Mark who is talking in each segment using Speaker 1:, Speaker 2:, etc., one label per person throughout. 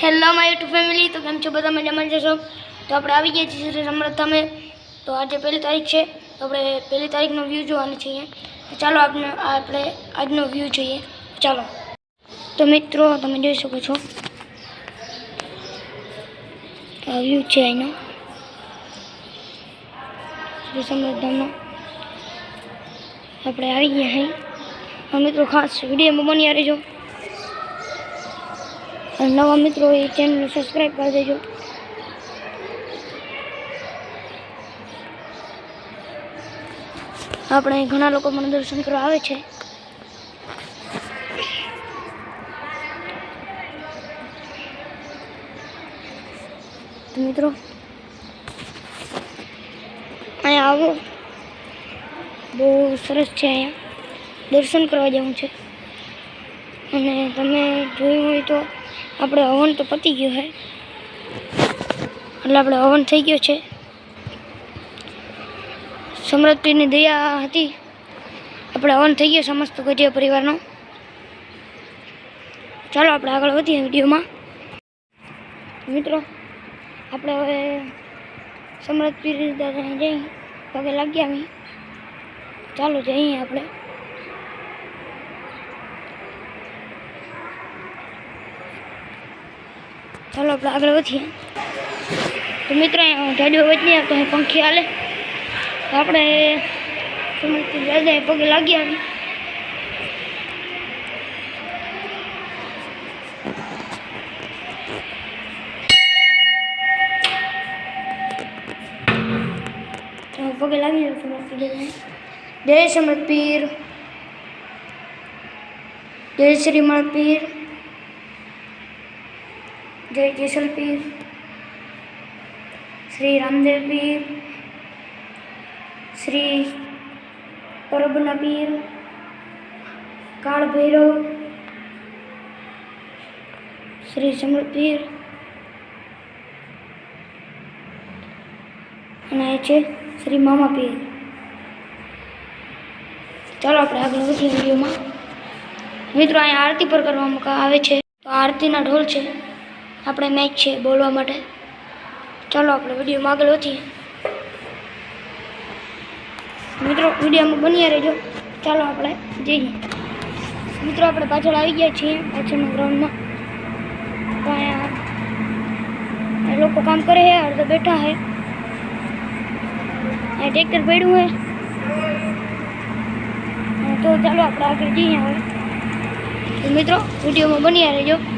Speaker 1: Hello my YouTube family તો કેમ છો? બધા મજામાં જશો તો આપણે આવી ગયા છીએ શ્રી તમે. તો આજે પહેલી તારીખ છે. તો આપણે પહેલી તારીખનો વ્યૂ જોવાનો છીએ તો ચાલો આપણે આપણે આજનો વ્યૂ જોઈએ. ચાલો. તો મિત્રો, તમે જોઈ શકો છો. આ વ્યૂ છે અહીંનો. શ્રી સમૃદ્ધામનો આપણે આવી ગયા અહીં મિત્રો, ખાસ વિડીયોમાં બની રહેજો. નવા મિત્રો એ ચેનલ સબસ્ક્રાઈબ કરી દેજો. આપણે ઘણા લોકો મને દર્શન કરવા આવે છે. મિત્રો, અહીંયા આવો. બહુ સરસ છે અહીંયા. દર્શન કરવા જવું છે. અને તમે જોયું હોય તો આપણે હવન તો પતી ગયું છે એટલે આપણે હવન થઈ ગયો છે. સમૃદ્ધિની દયા હતી. આપણે હવન થઈ ગયો સમસ્ત ગઢિયા પરિવારનો. ચાલો આપણે આગળ વધીએ વિડીયોમાં. મિત્રો, આપણે હવે સમૃદ્ધિ જઈ પગે લાગ્યા ચાલો જઈએ આપણે. ચાલો આપણે આગળ વધીએ તો મિત્રો અહીંયા ગાડીઓ વચની આવતો અહીં પંખી હાલે તો આપણે સમજથી દાદા પગે લાગી આવી તો પગે લાગી જાવ સમજથી દાદાને જય સમૃદ્ધ પીર જય શ્રી મળ પીર જય પીર શ્રી રામદેવ પીર શ્રી પરબના પીર કાળ ભૈરવ શ્રી સમૃદ્ધ પીર અને એ છે શ્રી મામા પીર ચાલો આપણે આગળ વધીએ વિડીયોમાં. મિત્રો, અહીંયા આરતી પર કરવામાં આવે છે. તો આરતીના ઢોલ છે. આપણે મેચ છે બોલવા માટે. ચાલો આપણે વિડીયોમાં આગળ વધીએ. મિત્રો વિડીયોમાં બન્યા રહેજો. ચાલો આપણે જઈએ. મિત્રો, આપણે પાછળ આવી ગયા છીએ પાછળના ગ્રાઉન્ડમાં તો અહીંયા અહીંયા લોકો કામ કરે છે અડધા બેઠા છે. અહીંયા ટ્રેક્ટર પડ્યું છે. તો ચાલો આપણે આગળ જઈએ હવે. તો મિત્રો વિડીયોમાં બન્યા રહેજો. અહીંયા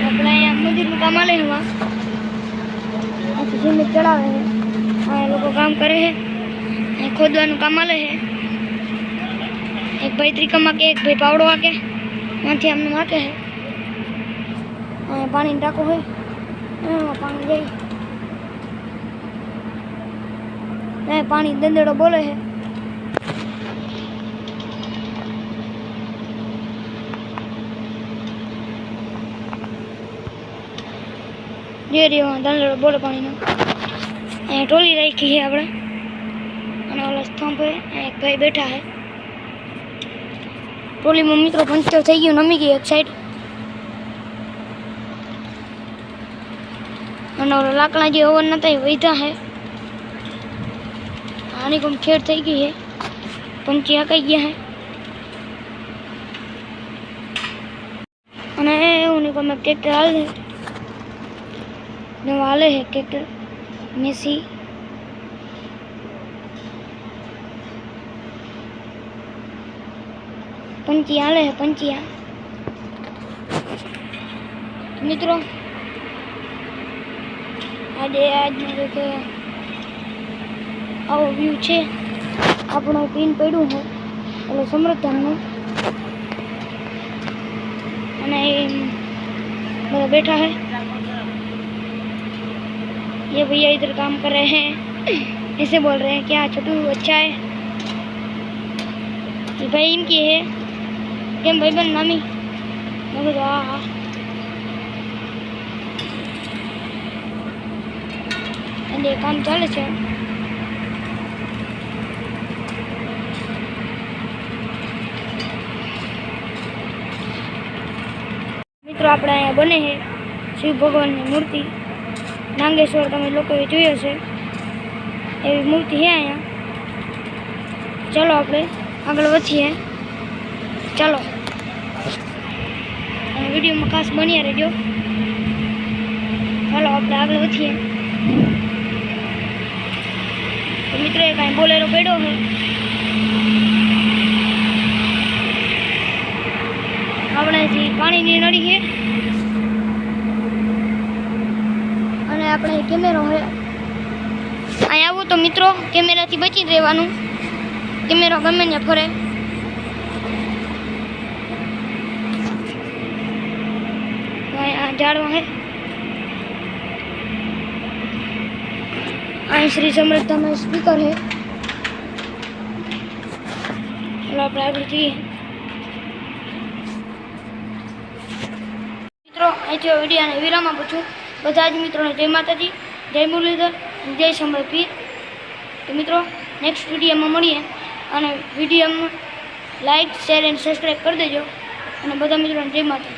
Speaker 1: આપણે મજૂરનું કામ આલે એમાં જમીન ચડાવે છે અહીંયા લોકો કામ કરે છે ખોદવાનું કામ છે એક ભાઈ ત્રિકમ કે એક ભાઈ પાવડો હાકે ત્યાંથી અમને હાકે છે પાણીની ટાંકો હોય એમાં પાણી જાય પાણી દંદેડો બોલે છે. જે રહ્યો દંડેડો બોલે પાણીનો. અહીંયા ટોલી રાખી છે આપણે. અને ઓલા સ્તંભ છે, અહીંયા એક ભાઈ બેઠા છે. ટોલીમાં મિત્રો પંચર થઈ ગયું, નમી ગઈ એક સાઈડ અને ઓલા લાકડા જે ઓવન નતા, એ વૈધા છે. આની કોમ ખેડ થઈ ગઈ છે. પંચી હકાઈ ગયા છે. અને એવું નહીં કોમ ટ્રેક્ટર હાલે रखने वाले हैं कि, कि मेसी पंचिया ले पंचिया મિત્રો આજે આજનો જે કે આવો વ્યૂ છે આપણો પિન પડ્યું હોય એટલે સમૃદ્ધાનનું અને બધા બેઠા હે। ये भैया इधर काम कर रहे हैं ऐसे बोल रहे हैं क्या छोटू अच्छा है ये भाई इनकी है કેમ ભાઈબંધ નામી મેં કીધું હા હા અને કામ ચાલે છે મિત્રો આપણે અહીંયા બને છે શિવ ભગવાનની મૂર્તિ નાગેશ્વર તમે લોકોએ જોયો છે. એવી મૂર્તિ છે અહીંયા. ચાલો આપણે આગળ વધીએ. ચાલો. વિડીયોમાં ખાસ બન્યા રહેજો. ચાલો આપણે આગળ વધીએ. તો કાંઈ બોલેરો પડ્યો છે આપણેથી પાણીની નળી છે અને આપણે કેમેરો છે અહીં આવો તો મિત્રો, કેમેરાથી બચી રહેવાનું. કેમેરો ગમે ને ફરે. અહીંયા ઝાડવા છે અહીં શ્રી સમૃદ્ધામાં સ્પીકર ચાલો આપણે આગળ જઈએ મિત્રો અહીંથી વિડીયોને વિરામ આપું છું. બધા જ મિત્રોને જય માતાજી, જય મુરલીધર, જય સમય પીર મિત્રો નેક્સ્ટ વિડીયોમાં મળીએ અને વિડીયોમાં લાઇક શેર એન્ડ સબસ્ક્રાઈબ કરી દેજો. અને બધા મિત્રોને જય માતાજી.